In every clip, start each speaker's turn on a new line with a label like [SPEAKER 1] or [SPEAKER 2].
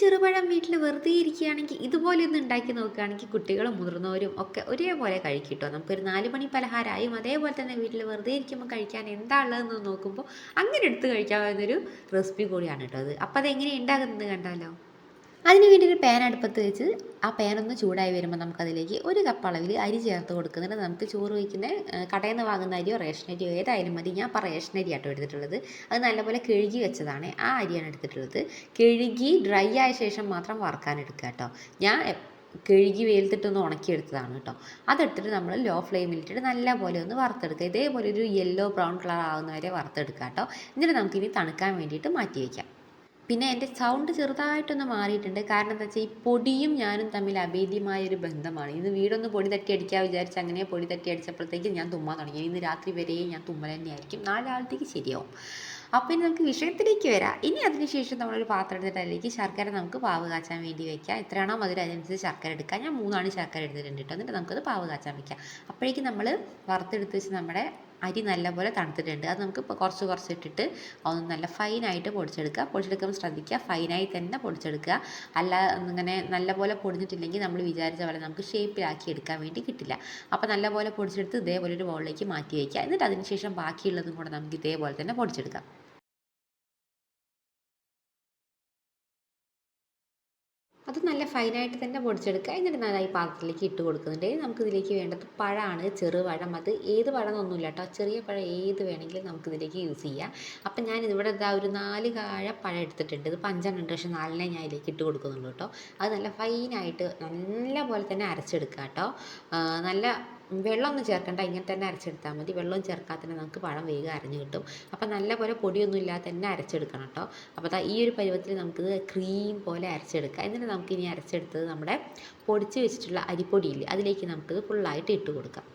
[SPEAKER 1] ചെറുപഴം വീട്ടിൽ വെറുതെ ഇരിക്കുകയാണെങ്കിൽ ഇതുപോലെ ഒന്ന് ഉണ്ടാക്കി നോക്കുകയാണെങ്കിൽ കുട്ടികളും മുതിർന്നവരും ഒക്കെ ഒരേപോലെ കഴിക്കിട്ടോ. കേട്ടോ നമുക്കൊരു നാല് മണി പലഹാരമായും അതേപോലെ തന്നെ വീട്ടിൽ വെറുതെ ഇരിക്കുമ്പോൾ കഴിക്കാൻ എന്താ ഉള്ളതെന്ന് നോക്കുമ്പോൾ അങ്ങനെ എടുത്ത് കഴിക്കാവുന്നൊരു റെസിപ്പി കൂടിയാണ് കേട്ടോ അത്. അപ്പോൾ അതെങ്ങനെ ഉണ്ടാകുന്നത് കണ്ടാലോ? അതിന് വേണ്ടി ഒരു പാൻ അടുപ്പത്ത് വെച്ച് ആ പാനൊന്ന് ചൂടായി വരുമ്പോൾ നമുക്കതിലേക്ക് ഒരു കപ്പ് അളവിൽ അരി ചേർത്ത് കൊടുക്കുന്നുണ്ട്. നമുക്ക് ചോറ് വയ്ക്കുന്ന കടയിൽ നിന്ന് വാങ്ങുന്ന അരിയോ റേഷൻ അരിയോ ഏതായാലും മതി. ഞാൻ ഇപ്പോൾ റേഷൻ അരി ആട്ടോ എടുത്തിട്ടുള്ളത്. അത് നല്ലപോലെ കഴുകി വെച്ചതാണ്. ആ അരിയാണ് എടുത്തിട്ടുള്ളത്. കഴുകി ഡ്രൈ ആയ ശേഷം മാത്രം വറുക്കാൻ എടുക്കുക കേട്ടോ. ഞാൻ കഴുകി വെയിലത്തിട്ടൊന്ന് ഉണക്കിയെടുത്തതാണ് കേട്ടോ. അതെടുത്തിട്ട് നമ്മൾ ലോ ഫ്ലെയിമിലിട്ടിട്ട് നല്ലപോലെ ഒന്ന് വറുത്തെടുക്കുക. ഇതേപോലെ ഒരു യെല്ലോ ബ്രൗൺ കളർ ആകുന്നവരെ വറുത്തെടുക്കുക കേട്ടോ. എന്നിട്ട് നമുക്കിനി തണുക്കാൻ വേണ്ടിയിട്ട് മാറ്റി വയ്ക്കാം പിന്നെ എന്റെ സൗണ്ട് ചെറുതായിട്ടൊന്ന് മാറിയിട്ടുണ്ട്. കാരണം എന്താ വെച്ചാൽ ഈ പൊടിയും ഞാനും തമ്മിൽ അഭേദ്യമായ ഒരു ബന്ധമാണ്. ഇന്ന് വീടൊന്ന് പൊടി തട്ടി അടിക്കാൻ വിചാരിച്ച് അങ്ങനെ പൊടി തട്ടി അടിച്ചപ്പോഴത്തേക്ക് ഞാൻ തുമ്മാൻ തുടങ്ങി. ഇന്ന് രാത്രി വരെയും ഞാൻ തുമ്മൽ തന്നെയായിരിക്കും നാലാളത്തേക്ക് ശരിയാവും. അപ്പോൾ ഇനി നമുക്ക് വിഷയത്തിലേക്ക് വരാം. ഇനി അതിനുശേഷം നമ്മളൊരു പാത്രം എടുത്തിട്ട് അതിലേക്ക് ശർക്കര നമുക്ക് പാവ് കാച്ചാൻ വേണ്ടി വയ്ക്കാം എത്രയാണോ മധുരം അതിനനുസരിച്ച് ശർക്കര എടുക്കാം. ഞാൻ മൂന്നാണ് ശർക്കര എടുത്തിട്ടുണ്ട് കേട്ടോ എന്നിട്ട് നമുക്കത് പാവ് കാച്ചാൻ വയ്ക്കാം അപ്പോഴേക്കും നമ്മൾ വറുത്തെടുത്ത് വെച്ച് നമ്മുടെ അരി നല്ലപോലെ തണുത്തിട്ടുണ്ട്. അത് നമുക്ക് കുറച്ച് കുറച്ച് ഇട്ടിട്ട് ഒന്ന് നല്ല ഫൈനായിട്ട് പൊടിച്ചെടുക്കുക. പൊടിച്ചെടുക്കുമ്പോൾ ശ്രദ്ധിക്കുക. ഫൈനായി തന്നെ പൊടിച്ചെടുക്കുക. അല്ല ഇങ്ങനെ നല്ലപോലെ പൊടിഞ്ഞിട്ടില്ലെങ്കിൽ നമ്മൾ വിചാരിച്ച പോലെ നമുക്ക് ഷേപ്പിലാക്കി എടുക്കാൻ വേണ്ടി കിട്ടില്ല. അപ്പോൾ നല്ലപോലെ പൊടിച്ചെടുത്ത് ഇതേപോലെ ഒരു ബൗളിലേക്ക് മാറ്റി വയ്ക്കുക. എന്നിട്ട് അതിന് ശേഷം ബാക്കിയുള്ളതും കൂടെ നമുക്ക് ഇതേപോലെ തന്നെ പൊടിച്ചെടുക്കാം. അത് നല്ല ഫൈനായിട്ട് തന്നെ പൊടിച്ചെടുക്കുക. എന്നിട്ട് നല്ല ഈ പാത്രത്തിലേക്ക് ഇട്ട് കൊടുക്കുന്നുണ്ട്. നമുക്ക് ഇതിലേക്ക് വേണ്ടത് പഴമാണ് ചെറുപഴം അത് ഏത് പഴം എന്നൊന്നുമില്ല കേട്ടോ. ചെറിയ പഴം ഏത് വേണമെങ്കിലും നമുക്ക് ഇതിലേക്ക് യൂസ് ചെയ്യാം. അപ്പം ഞാൻ ഇവിടെ ഇതാ ഒരു നാല് കാഴ പഴം എടുത്തിട്ടുണ്ട്. ഇത് പഞ്ചെണ്ണുണ്ട് പക്ഷേ നാലിനെ ഞാൻ ഇതിലേക്ക് ഇട്ട് കൊടുക്കുന്നുള്ളൂ കേട്ടോ. അത് നല്ല ഫൈനായിട്ട് നല്ല പോലെ തന്നെ അരച്ചെടുക്കുക കേട്ടോ. നല്ല വെള്ളമൊന്നും ചേർക്കണ്ട ഇങ്ങനെ തന്നെ അരച്ചെടുത്താൽ മതി. വെള്ളം ചേർക്കാതെ തന്നെ നമുക്ക് പഴം വേഗം അരഞ്ഞു കിട്ടും. അപ്പം നല്ലപോലെ പൊടിയൊന്നും ഇല്ലാതെ തന്നെ അരച്ചെടുക്കണം കേട്ടോ അപ്പോൾ ഈ ഒരു പരുവത്തിൽ നമുക്കിത് ക്രീം പോലെ അരച്ചെടുക്കാം. എന്നിട്ട് നമുക്കിനി അരച്ചെടുത്തത് നമ്മുടെ പൊടിച്ച് വെച്ചിട്ടുള്ള അരിപ്പൊടിയില്ലേ അതിലേക്ക് നമുക്കിത് ഫുള്ളായിട്ട് ഇട്ട് കൊടുക്കാം.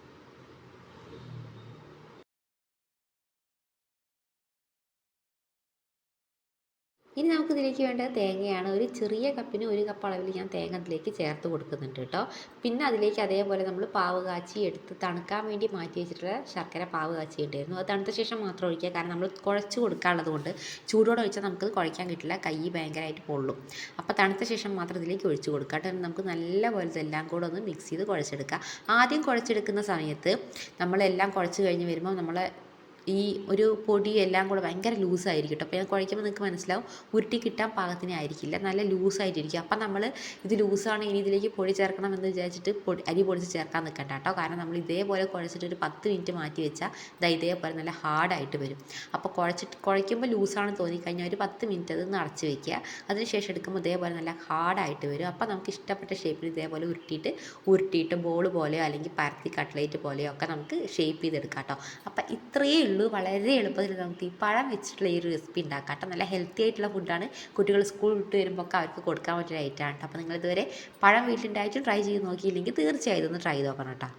[SPEAKER 1] ഇനി നമുക്ക് ഇതിലേക്ക് വേണ്ട തേങ്ങയാണ്. ഒരു ചെറിയ കപ്പിന് ഒരു കപ്പ് അളവിൽ ഞാൻ തേങ്ങ അതിലേക്ക് ചേർത്ത് കൊടുക്കുന്നുണ്ട് കേട്ടോ. പിന്നെ അതിലേക്ക് അതേപോലെ നമ്മൾ പാവ് കാച്ചി എടുത്ത് തണുക്കാൻ വേണ്ടി മാറ്റി വെച്ചിട്ടുള്ള ശർക്കര പാവ് കാച്ചി ഉണ്ടായിരുന്നു അത് തണുത്ത ശേഷം മാത്രം ഒഴിക്കുക. കാരണം നമ്മൾ കുഴച്ച് കൊടുക്കാനുള്ളത് കൊണ്ട് ചൂടോടെ ഒഴിച്ചാൽ നമുക്കത് കുഴയ്ക്കാൻ കിട്ടില്ല. കൈ ഭയങ്കരമായിട്ട് പൊള്ളും. അപ്പോൾ തണുത്ത ശേഷം മാത്രം ഇതിലേക്ക് ഒഴിച്ച് കൊടുക്കുക കേട്ടോ. നമുക്ക് നല്ലപോലെ ഇതെല്ലാം കൂടെ ഒന്ന് മിക്സ് ചെയ്ത് കുഴച്ചെടുക്കുക. ആദ്യം കുഴച്ചെടുക്കുന്ന സമയത്ത് നമ്മളെല്ലാം കുഴച്ച് കഴിഞ്ഞ് വരുമ്പോൾ നമ്മൾ ഈ ഒരു പൊടി എല്ലാം കൂടെ ഭയങ്കര ലൂസായിരിക്കും കേട്ടോ അപ്പോൾ ഞാൻ കുഴയ്ക്കുമ്പോൾ നിങ്ങൾക്ക് മനസ്സിലാവും. ഉരുട്ടി കിട്ടാൻ പാകത്തിനെ ആയിരിക്കില്ല. നല്ല ലൂസായിട്ടിരിക്കും അപ്പം നമ്മൾ ഇത് ലൂസാണ് ഇനി ഇതിലേക്ക് പൊടി ചേർക്കണം എന്ന് വിചാരിച്ചിട്ട് പൊടി അരി പൊടിച്ച് ചേർക്കാൻ നിൽക്കണ്ട കേട്ടോ കാരണം നമ്മൾ ഇതേപോലെ കുഴച്ചിട്ട് ഒരു പത്ത് മിനിറ്റ് മാറ്റി വെച്ചാൽ ഇതാ ഇതേപോലെ നല്ല ഹാർഡായിട്ട് വരും. അപ്പോൾ കുഴച്ചിട്ട് കുഴയ്ക്കുമ്പോൾ ലൂസാണെന്ന് തോന്നിക്കഴിഞ്ഞാൽ ഒരു പത്ത് മിനിറ്റ് അത് നിറച്ച് വെക്കുക. അതിനുശേഷം എടുക്കുമ്പോൾ ഇതേപോലെ നല്ല ഹാർഡായിട്ട് വരും. അപ്പോൾ നമുക്ക് ഇഷ്ടപ്പെട്ട ഷേപ്പിൽ ഇതേപോലെ ഉരുട്ടിയിട്ട് ഉരുട്ടിയിട്ട് ബോൾ പോലെയോ അല്ലെങ്കിൽ പരത്തി കട്ട്ലേറ്റ് പോലെയോ ഒക്കെ നമുക്ക് ഷേപ്പ് ചെയ്തെടുക്കാം കേട്ടോ അപ്പോൾ ഇത്രയേ ഉള്ളൂ. വളരെ എളുപ്പത്തിൽ നമുക്ക് ഈ പഴം വെച്ചിട്ടുള്ള ഈ റെസിപ്പി ഉണ്ടാക്കാം കേട്ടോ. നല്ല ഹെൽത്തി ആയിട്ടുള്ള ഫുഡാണ് കുട്ടികൾ സ്കൂൾ വിട്ട് വരുമ്പോൾ ഒക്കെ അവർക്ക് കൊടുക്കാൻ പറ്റിയ ഐറ്റമാണ് കേട്ടോ. അപ്പോൾ നിങ്ങൾ ഇതുവരെ പഴം വീട്ടിലുണ്ടായിട്ട് ട്രൈ ചെയ്ത് നോക്കിയില്ലെങ്കിൽ തീർച്ചയായും ഒന്ന് ട്രൈ നോക്കണം കേട്ടോ.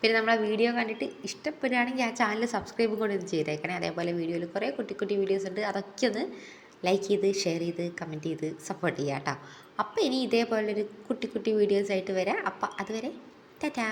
[SPEAKER 1] പിന്നെ നമ്മളെ വീഡിയോ കണ്ടിട്ട് ഇഷ്ടപ്പെടുകയാണെങ്കിൽ ആ ചാനൽ സബ്സ്ക്രൈബ് കൂടി ഒന്ന് ചെയ്തേക്കണേ. അതേപോലെ വീഡിയോയിൽ കുറേ കുട്ടി കുട്ടി വീഡിയോസ് ഉണ്ട്. അതൊക്കെ ഒന്ന് ലൈക്ക് ചെയ്ത് ഷെയർ ചെയ്ത് കമന്റ് ചെയ്ത് സപ്പോർട്ട് ചെയ്യാം കേട്ടോ. അപ്പോൾ ഇനി ഇതേപോലൊരു കുട്ടി കുട്ടി വീഡിയോസ് ആയിട്ട് വരാം. അപ്പോൾ അതുവരെ ടാറ്റാ.